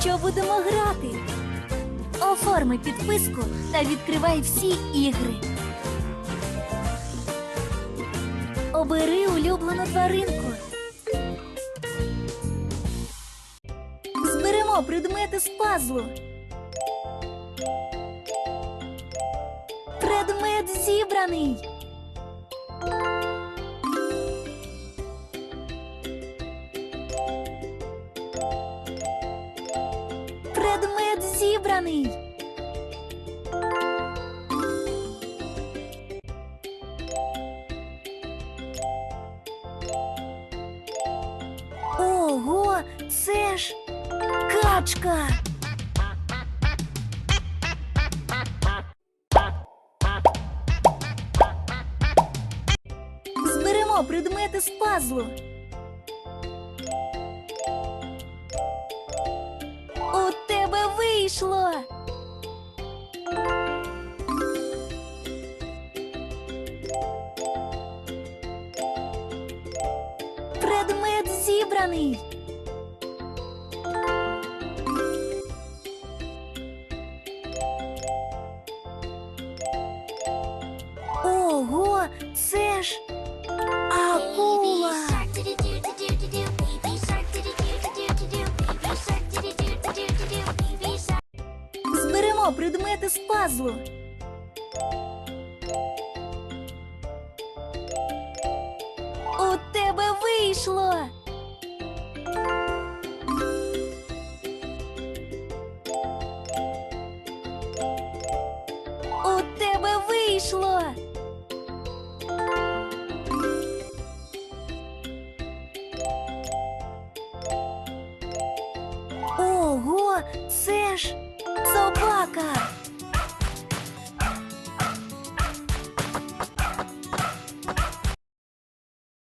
що будемо грати? Оформи підписку та відкривай всі ігри. Обери улюблену тваринку. Зберемо предмети з пазлу. Предмет зібраний. Зібраний. Ого, це ж качка. Зберемо предмети з пазлу. Вийшло. Предмет зібраний. Ого, це ж Предмети з пазлу. У тебе вийшло. У тебе вийшло. Ого, це ж